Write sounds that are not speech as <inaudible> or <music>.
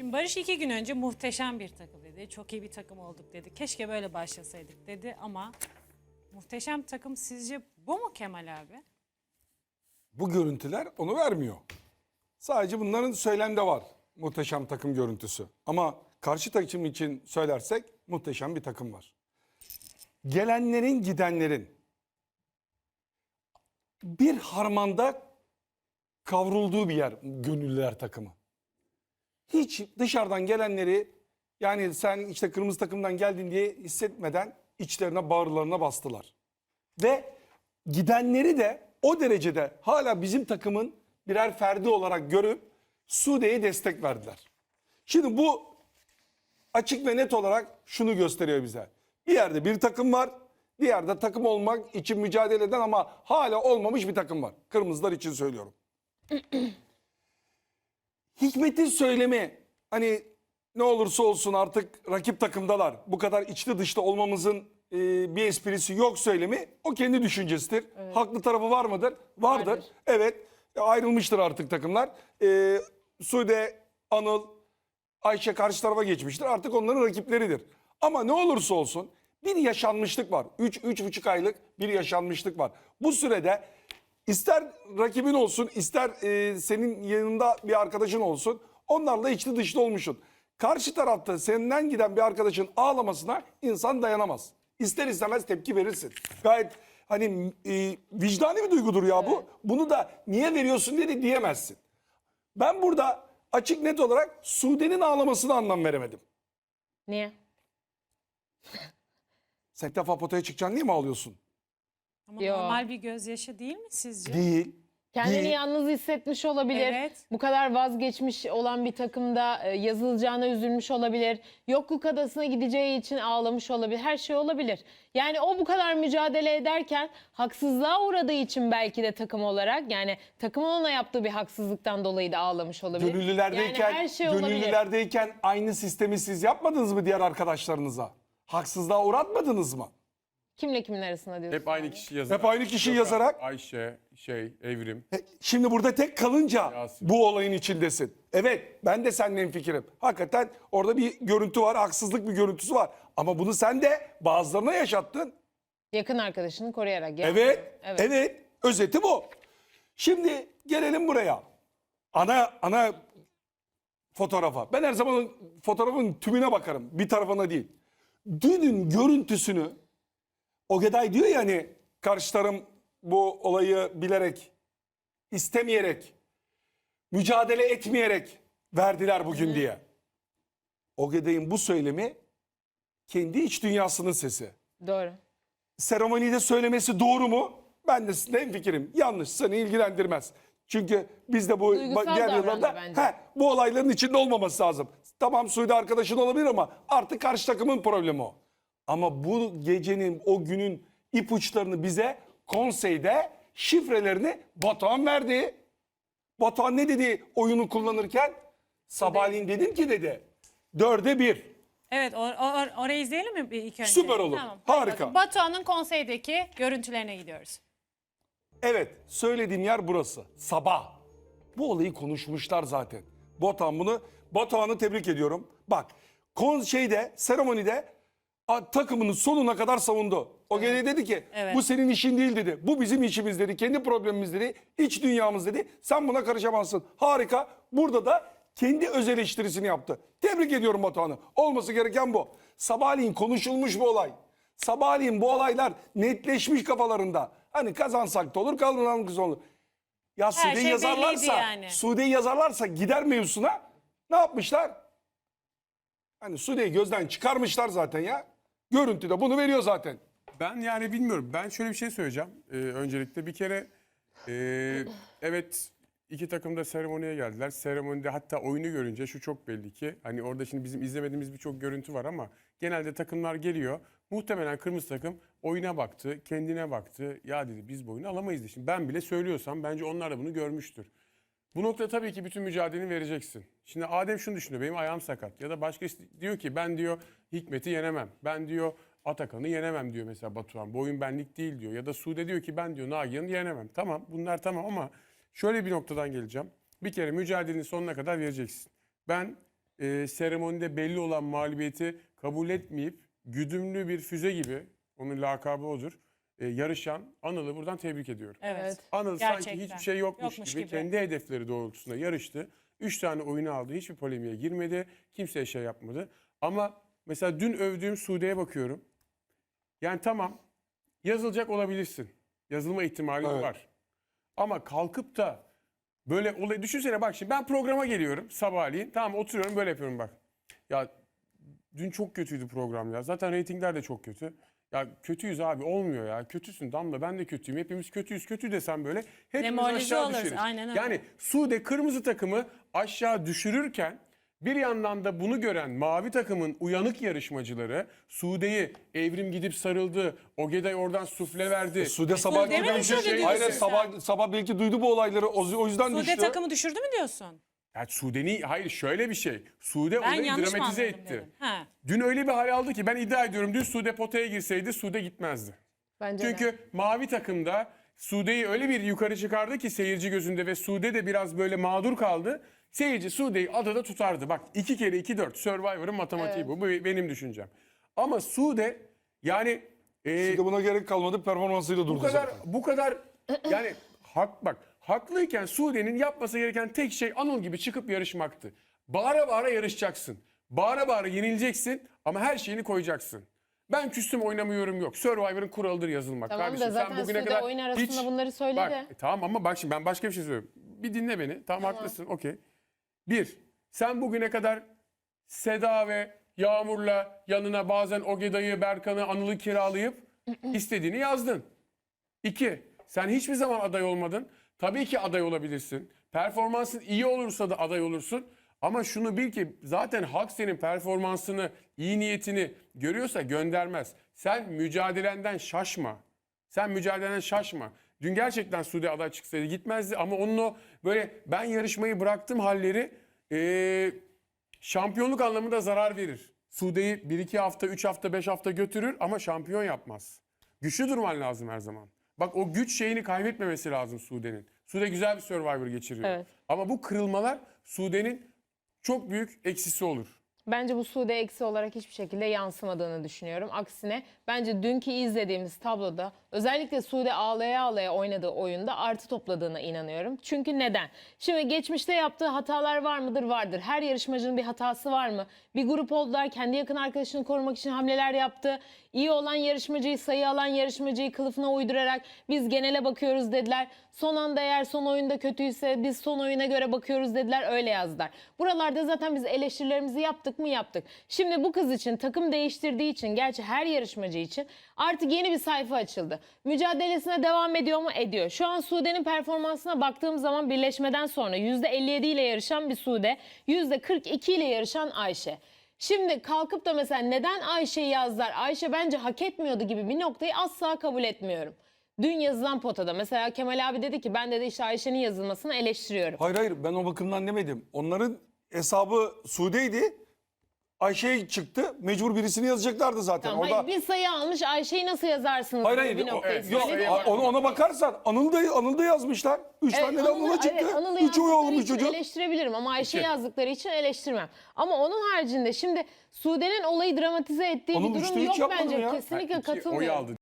Şimdi Barış iki gün önce muhteşem bir takım dedi. Çok iyi bir takım olduk dedi. Keşke böyle başlasaydık dedi ama muhteşem takım sizce bu mu Kemal abi? Bu görüntüler onu vermiyor. Sadece bunların söylemde var. Muhteşem takım görüntüsü. Ama karşı takım için söylersek muhteşem bir takım var. Gelenlerin gidenlerin bir harmanda kavrulduğu bir yer gönüllüler takımı. Hiç dışarıdan gelenleri yani sen işte kırmızı takımdan geldin diye hissetmeden içlerine bağırlarına bastılar. Ve gidenleri de o derecede hala bizim takımın birer ferdi olarak görüp Sude'ye destek verdiler. Şimdi bu açık ve net olarak şunu gösteriyor bize. Bir yerde bir takım var, bir yerde takım olmak için mücadele eden ama hala olmamış bir takım var. Kırmızılar için söylüyorum. <clears throat> Hikmet'in söylemi hani ne olursa olsun artık rakip takımdalar. Bu kadar içli dışlı olmamızın e, bir esprisi yok söylemi. O kendi düşüncesidir. Haklı tarafı var mıdır? Vardır. Vardır. Evet. E, Ayrılmıştır artık takımlar. E, Sude, Anıl, Ayşe karşı tarafa geçmiştir. Artık onların rakipleridir. Ama ne olursa olsun bir yaşanmışlık var. 3 üç, üç buçuk aylık bir yaşanmışlık var. Bu sürede ister rakibin olsun ister e, senin yanında bir arkadaşın olsun onlarla içli dışlı olmuşsun. Karşı tarafta senden giden bir arkadaşın ağlamasına insan dayanamaz. İster istemez tepki verirsin. Gayet hani e, vicdani bir duygudur ya bu. Bunu da niye veriyorsun diye de diyemezsin. Ben burada açık net olarak Sude'nin ağlamasına anlam veremedim. Niye? Sen ilk defa potaya çıkacaksın diye mi ağlıyorsun? Ama Yo. normal bir gözyaşı değil mi sizce? Değil. Kendini Değil. yalnız hissetmiş olabilir. Evet. Bu kadar vazgeçmiş olan bir takımda e, yazılacağına üzülmüş olabilir. Yokluk adasına gideceği için ağlamış olabilir. Her şey olabilir. Yani o bu kadar mücadele ederken haksızlığa uğradığı için belki de takım olarak yani takımın ona yaptığı bir haksızlıktan dolayı da ağlamış olabilir. Gönüllülerdeyken, yani her şey olabilir. gönüllülerdeyken aynı sistemi siz yapmadınız mı diğer arkadaşlarınıza? Haksızlığa uğratmadınız mı? Kimle kimin arasında diyorsun? Hep aynı kişi yazarak. Hep aynı kişi Gökhan, yazarak. Ayşe, şey, Evrim. Şimdi burada tek kalınca Yasin. bu olayın içindesin. Evet ben de seninle fikrim. Hakikaten orada bir görüntü var, haksızlık bir görüntüsü var. Ama bunu sen de bazılarına yaşattın. Yakın arkadaşını koruyarak. yani. Evet, Evet. evet. Özeti bu. Şimdi gelelim buraya. Ana ana fotoğrafa. Ben her zaman fotoğrafın tümüne bakarım. Bir tarafına değil. Dünün görüntüsünü Ogeday diyor ya hani karşı bu olayı bilerek, istemeyerek, mücadele etmeyerek verdiler bugün diye. Ogeday'ın bu söylemi kendi iç dünyasının sesi Doğru. seremonide söylemesi doğru mu? Ben de sizin fikrim. Yanlış seni ilgilendirmez. Çünkü biz de bu Duygusal diğer yıllarda bence. he, bu olayların içinde olmaması lazım. Tamam Suudi arkadaşın olabilir ama artık karşı takımın problemi o. Ama bu gecenin o günün ipuçlarını bize konseyde şifrelerini Batuhan verdi. Batuhan ne dedi oyunu kullanırken? Sabahleyin dedim ki dedi. Dörde bir. Evet or, or, orayı izleyelim mi ilk önce? Süper olur. hadi Harika. Batuhan'ın konseydeki görüntülerine gidiyoruz. Evet, söylediğim yer burası. Sabah. Bu olayı konuşmuşlar zaten. Batuhan bunu, Batuhan'ı tebrik ediyorum. Bak, kon şeyde, seremonide a, takımının sonuna kadar savundu. O gene dedi ki, Evet. bu senin işin değil dedi. Bu bizim işimiz dedi. Kendi problemimiz dedi. iç dünyamız dedi. Sen buna karışamazsın. Harika. Burada da kendi öz eleştirisini yaptı. Tebrik ediyorum Batuhan'ı. Olması gereken bu. Sabahleyin konuşulmuş bu olay. Sabahleyin bu olaylar netleşmiş kafalarında. Hani kazansak da olur, kazanmasak da olur. Ya Her Sude'yi şey yazarlarsa, belliydi yani. Sude'yi yazarlarsa gider mevzusuna ne yapmışlar? Hani Sude'yi gözden çıkarmışlar zaten ya. Görüntüde bunu veriyor zaten. Ben yani bilmiyorum. Ben şöyle bir şey söyleyeceğim. Ee, öncelikle bir kere e, evet iki takım da seremoniye geldiler. Seremonide hatta oyunu görünce şu çok belli ki hani orada şimdi bizim izlemediğimiz birçok görüntü var ama genelde takımlar geliyor. Muhtemelen kırmızı takım oyuna baktı, kendine baktı. Ya dedi biz bu oyunu alamayız. Şimdi ben bile söylüyorsam bence onlar da bunu görmüştür. Bu noktada tabii ki bütün mücadeleni vereceksin. Şimdi Adem şunu düşünüyor, benim ayağım sakat. Ya da başkası diyor ki ben diyor Hikmet'i yenemem. Ben diyor Atakan'ı yenemem diyor mesela Batuhan. Bu oyun benlik değil diyor. Ya da Sude diyor ki ben diyor Nagihan'ı yenemem. Tamam bunlar tamam ama şöyle bir noktadan geleceğim. Bir kere mücadelenin sonuna kadar vereceksin. Ben e, seremonide belli olan mağlubiyeti kabul etmeyip güdümlü bir füze gibi, onun lakabı odur, e, yarışan Anıl'ı buradan tebrik ediyorum. Evet. Anıl Gerçekten. sanki hiçbir şey yokmuş, Yokmuş gibi, gibi. kendi hedefleri doğrultusunda yarıştı. Üç tane oyunu aldı. Hiçbir polemiğe girmedi. Kimseye şey yapmadı. Ama mesela dün övdüğüm Sude'ye bakıyorum. Yani tamam yazılacak olabilirsin. Yazılma ihtimali Evet. var. Ama kalkıp da böyle olay düşünsene bak şimdi ben programa geliyorum sabahleyin. Tamam oturuyorum böyle yapıyorum bak. Ya dün çok kötüydü program ya. Zaten reytingler de çok kötü. Ya kötüyüz abi olmuyor ya. Kötüsün Damla ben de kötüyüm. Hepimiz kötüyüz. Kötü desem böyle hepimiz Demoralize aşağı oluruz, düşeriz. aynen öyle. Yani Sude kırmızı takımı aşağı düşürürken bir yandan da bunu gören mavi takımın uyanık yarışmacıları Sude'yi evrim gidip sarıldı. Ogeday oradan sufle verdi. Sude sabah Sude mi düşürdü Hayır, diyorsun hayır, sen? sabah sabah belki duydu bu olayları. O, o yüzden Sude düştü. takımı düşürdü mü diyorsun? Ya Sude'ni hayır şöyle bir şey. Sude Ben olayı yanlış mı dramatize anladım etti. dedim. Ha. Dün öyle bir hal aldı ki ben iddia ediyorum dün Sude potaya girseydi Sude gitmezdi. Bence de. Çünkü mavi takımda Sude'yi öyle bir yukarı çıkardı ki seyirci gözünde ve Sude de biraz böyle mağdur kaldı. Seyirci Sude'yi adada tutardı. Bak iki kere iki dört Survivor'ın matematiği bu. Bu benim düşüncem. Ama Sude yani e, Sude buna gerek kalmadı performansıyla durdu bu kadar zaten. bu kadar yani hak bak haklıyken Sude'nin yapması gereken tek şey Anıl gibi çıkıp yarışmaktı. Bağıra bağıra yarışacaksın. Bağıra bağıra yenileceksin ama her şeyini koyacaksın. Ben küstüm oynamıyorum yok. Survivor'ın kuralıdır yazılmak. Tamam da Kardeşim, zaten Sude oyun arasında bunları söyledi. Bak, e, tamam ama bak şimdi ben başka bir şey söylüyorum. Bir dinle beni. Tamam, haklısın. Okey. Bir, sen bugüne kadar Seda ve Yağmur'la yanına bazen Ogeday'ı, Berkan'ı, Anıl'ı kiralayıp <clears throat> istediğini yazdın. İki, sen hiçbir zaman aday olmadın. Tabii ki aday olabilirsin. Performansın iyi olursa da aday olursun. Ama şunu bil ki zaten halk senin performansını, iyi niyetini görüyorsa göndermez. Sen mücadelenden şaşma. Sen mücadeleden şaşma. Dün gerçekten Suudi aday çıksaydı gitmezdi ama onun o böyle ben yarışmayı bıraktım halleri eee, şampiyonluk anlamında zarar verir. Sude'yi 1-2 hafta, 3 hafta, 5 hafta götürür ama şampiyon yapmaz. Güçlü durman lazım her zaman. Bak o güç şeyini kaybetmemesi lazım Sude'nin. Sude güzel bir Survivor geçiriyor. Evet. Ama bu kırılmalar Sude'nin çok büyük eksisi olur. Bence bu Sude eksi olarak hiçbir şekilde yansımadığını düşünüyorum. Aksine bence dünkü izlediğimiz tabloda özellikle Sude ağlaya ağlaya oynadığı oyunda artı topladığına inanıyorum. Çünkü neden? Şimdi geçmişte yaptığı hatalar var mıdır? Vardır. Her yarışmacının bir hatası var mı? Bir grup oldular kendi yakın arkadaşını korumak için hamleler yaptı. İyi olan yarışmacıyı, sayı alan yarışmacıyı kılıfına uydurarak biz genele bakıyoruz dediler. Son anda eğer son oyunda kötüyse biz son oyuna göre bakıyoruz dediler. Öyle yazdılar. Buralarda zaten biz eleştirilerimizi yaptık mı yaptık. Şimdi bu kız için takım değiştirdiği için gerçi her yarışmacı için artık yeni bir sayfa açıldı. Mücadelesine devam ediyor mu? Ediyor. Şu an Sude'nin performansına baktığım zaman birleşmeden sonra %57 ile yarışan bir Sude, %42 ile yarışan Ayşe. Şimdi kalkıp da mesela neden Ayşe'yi yazdılar? Ayşe bence hak etmiyordu gibi bir noktayı asla kabul etmiyorum. Dün yazılan potada mesela Kemal abi dedi ki ben de işte Ayşe'nin yazılmasını eleştiriyorum. Hayır hayır ben o bakımdan demedim. Onların hesabı Sude'ydi. Ayşe çıktı. Mecbur birisini yazacaklardı zaten. Tamam, Orada... hayır, bir sayı almış Ayşe'yi nasıl yazarsınız Hayır hayır. bir o- evet, yok, sayı var. ona, ona bakarsan Anıl da, Anıl da yazmışlar. Üç Evet, tane de Anıl'a çıktı. Evet, Anıl'ı Üç oy için çocuk. eleştirebilirim ama Ayşe İki. yazdıkları için eleştirmem. Ama onun haricinde şimdi Sude'nin olayı dramatize ettiği Anıl bir durum yok bence. ya? Kesinlikle katılmıyorum. aldı